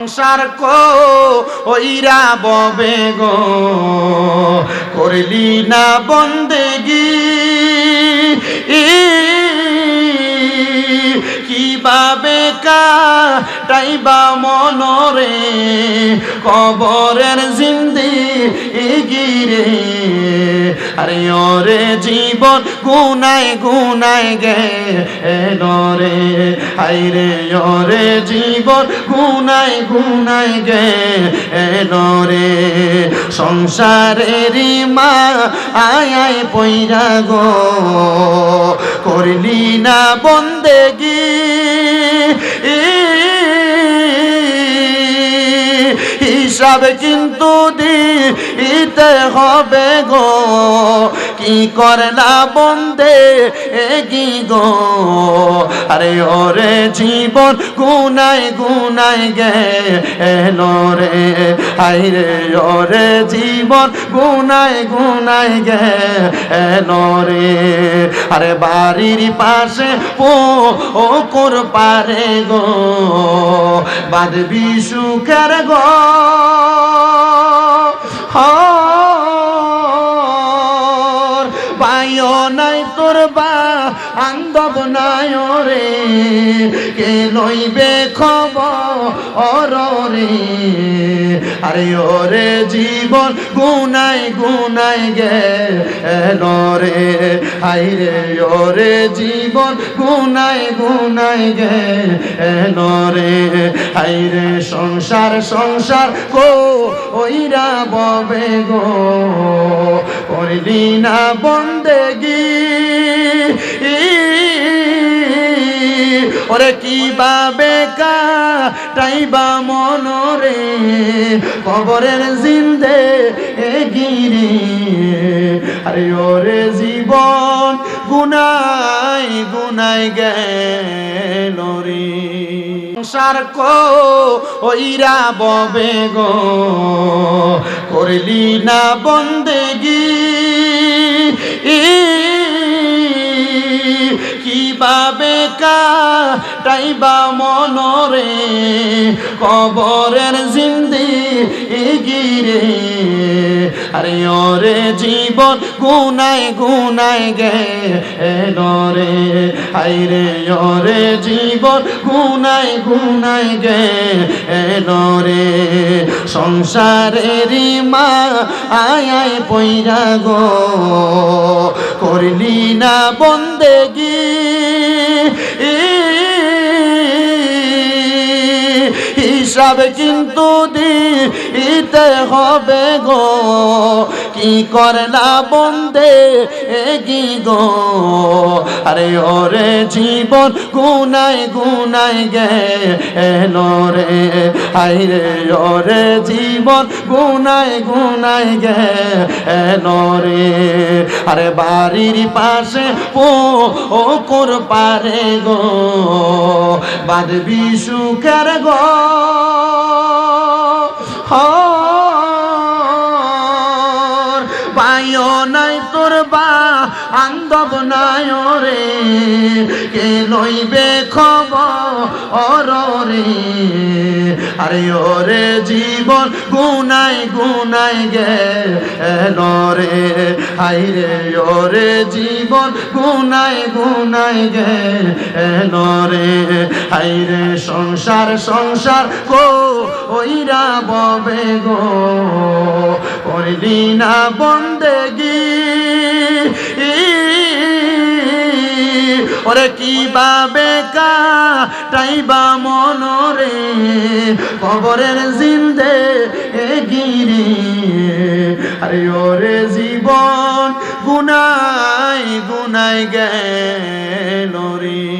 সংসার কইরা ববে গো। করলি না বন্দেগি। কীভাবে কাটাইবা মনরে, কবরের জিন্দি গিরে আরে ওরে জীবন গুনায় গুনায় গে রে। হাইরে ওরে জীবন গুনায় গুনায় গে রে। সংসারের মা আয় আয় গো। করলি না বন্দেগি। হিসাব কিন্তু দিতে হবে গো। কি করে না বন্দে এগি গো? আরে ওরে জীবন গুনাই গুনাই গে এলো রে আইরে ওরে জীবন গুনাই গুনাই গে এলো রে। আরে বাড়ির পাশে ও ও কর পারে গো। বাদবি সুখের গো। হর আন্দব নাই রে কে লইবে খবর রে আরে ওরে জীবন গুনাই গুনাই গে রে। আইরে ওরে জীবন গুনাই গুনাই গে রে। আইরে সংসার সংসার কো ওইরা ববে গো। করলি না বন্দেগি ওরে কীভাবে কাটাইবা মনরে? কবরের জিন্দে গিরি। আরে ওরে জীবন গুনাই গুনাই গেল রে। সংসার কো ওইরা ববে গো। করলি না বন্দেগি। কীভাবে কাটাইবা মনরে, কবরের জিন্দি গিরে আরে ওরে জীবন গুনাই গুনাই গে রে। আইরে ওরে জীবন গুনাই গুনাই গে রে। সংসারের মা আয় আয় পইরা গো। করলি না বন্দেগি। হিসাব কিন্তু দিতে হবে গো। কি করলা বন্দে এগি গো। আরে ওরে জীবন গুনাই গুনাই গে এলো রে। আইরে ওরে জীবন গুনাই গুনাই গে এলো রে। আরে বাড়ির পাশে ও ও কর পারে গো। বাদবি সুখের গো। আন্দব নাই রে, কে লইবে খবর রে আরে ওরে জীবন গুনাই গুনাই গে রে। আইরে ওরে জীবন গুনাই গুনাই গে রে। আইরে সংসার সংসার কো ওইরা ববে গো। করলি না বন্দেগি ওরে কীভাবে কাটাইবা মনরে? কবরের জিন্দে গিরি। আরে ওরে জীবন গুনাই গুনাই গেল রে।